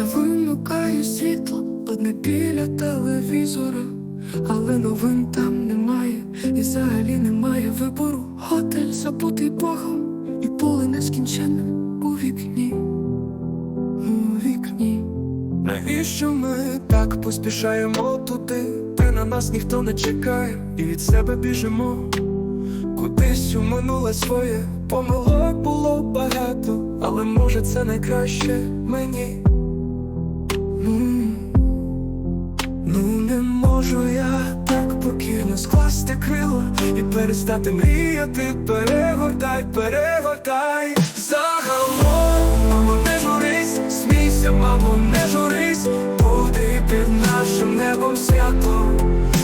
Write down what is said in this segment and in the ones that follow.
вимикаю світло, одне біля телевізора, але новин там немає, і взагалі немає вибору. Готель забутий Богом, і поле нескінченне у вікні, у вікні. Навіщо ми так поспішаємо туди, де на нас ніхто не чекає, і від себе біжимо кудись у минуле своє помилок було багато, але може це найкраще мені. Покірно скласти крила і перестати мріяти, перегортай, перегортай. Загалом, мамо, не журись, смійся, мамо, не журись, буде під нашим небом свято.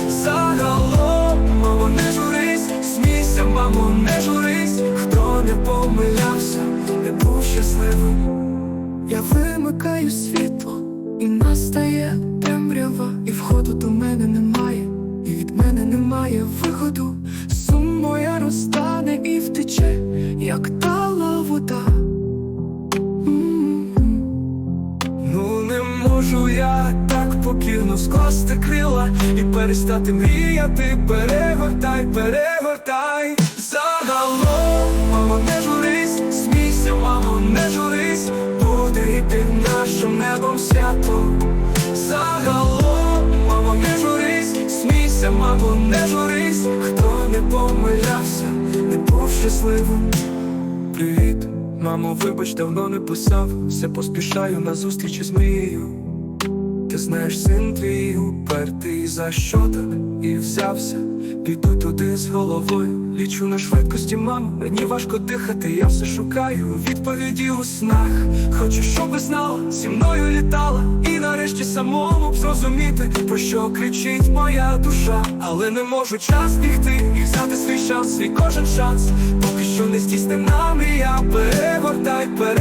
Загалом, мамо, не журись, смійся, мамо, не журись, хто не помилявся, не був щасливим. Я вимикаю світло, і настає темрява, немає виходу. Сум моя розтане і втече, як тала вода. Ну не можу я так покірно скласти крила і перестати мріяти, перегортай, перегортай загалом, мамо, не журись, смійся, мамо, не журись, буде під нашим небом свято. Загалом, мамо, не журись, хто не помилявся, не був щасливим. Привіт, мамо, вибач, давно не писав, все поспішаю на зустрічі з мрією. Знаєш, син твій упертий за що так і взявся. Піду туди з головою, лічу на швидкості, мамо, мені важко дихати, я все шукаю відповіді у снах. Хочу, щоб знала, зі мною літала, і нарешті самому б зрозуміти, про що кричить моя душа, але не можу час бігти і взяти свій шанс, свій кожен шанс, поки що не здійснена мрія. Перегортай, перегортай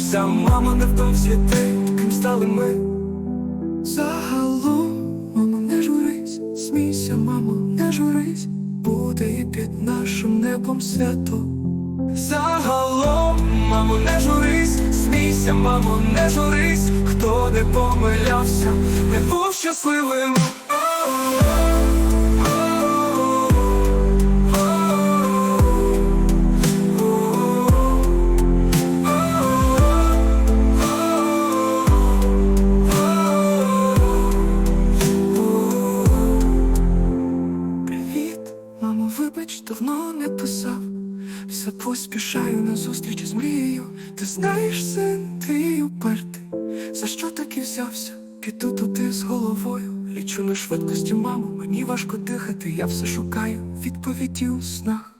Ти мама, не в світи, ким стали ми. Загалом, мамо, не журись, смійся, мамо, не журись, буде і під нашим небом свято. Загалом, мамо, не журись, смійся, мамо, не журись, хто не помилявся, не був щасливим. Вибач, давно не писав. Все поспішаю на зустріч з мрією. Ти знаєш, син, твій упертий. За що так і взявся? Піду туди з головою. Лічу на швидкості, мамо, мені важко дихати, я все шукаю відповіді у снах.